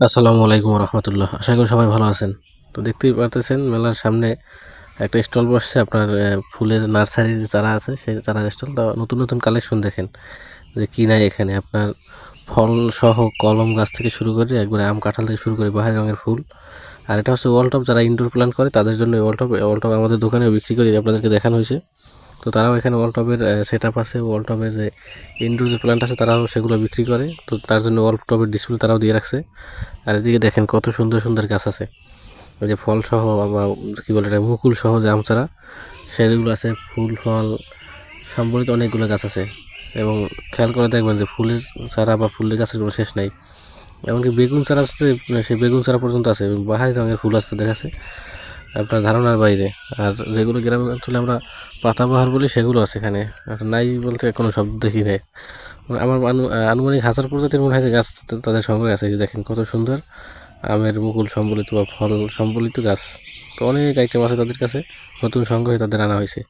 আসসালামু আলাইকুম রহমতুল্লাহ আশা করি সবাই ভালো আছেন। তো দেখতেই পারতেছেন, মেলার সামনে একটা স্টল বসছে। আপনার ফুলের নার্সারির যে চারা আছে সেই চারার স্টলটা নতুন নতুন কালেকশন দেখেন। যে কি নাই এখানে। আপনার ফল সহ কলম গাছ থেকে শুরু করে একবারে আম কাঁঠাল থেকে শুরু করে বাহারি রঙের ফুল। আর এটা হচ্ছে ওয়ালটপ, যারা ইনডোর প্ল্যান করে, তাদের জন্য ওয়ালটপ ওয়ালটপ আমাদের দোকানেও বিক্রি করি আপনাদেরকে দেখানো হয়েছে। তো তারাও এখানে ওয়ালটপের সেট আপ আছে ওয়ালটপের যে ইনডোর যে প্ল্যান্ট আছে তারাও সেগুলো বিক্রি করে। তো তার জন্য ওয়ালটপের ডিসপ্লে তারাও দিয়ে রাখছে। আর এদিকে দেখেন কত সুন্দর সুন্দর গাছ আছে। ওই যে ফল সহ বা কি বলে এটা, মুকুল সহ যে আমচারা, সেগুলো আছে, ফুল, ফল, সম্বলিত অনেকগুলো গাছ আছে। এবং খেয়াল করে দেখবেন যে ফুলের চারা বা ফুলের গাছের কোনো শেষ নাই। এমনকি বেগুন চারা আছে সেই বেগুন চারা পর্যন্ত আছে বাহারি রঙের ফুল আসতে দেখাচ্ছে আপনার ধারণার বাইরে। আর যেগুলো গ্রাম অঞ্চলে আমরা পাতাবাহার বলি, সেগুলো আছে এখানে। আর নাই বলতে কোনো শব্দ দেখি নেই। আমার আনু- আনুমানিক হাজার প্রজাতির মনে হয় যে গাছ তাদের সংগ্রহে আছে। যে দেখেন কত সুন্দর। আমের মুকুল সম্বলিত বা ফল সম্বলিত গাছ। তো অনেক আইটেম আছে তাদের কাছে। নতুন সংগ্রহে তাদের আনা হয়েছে।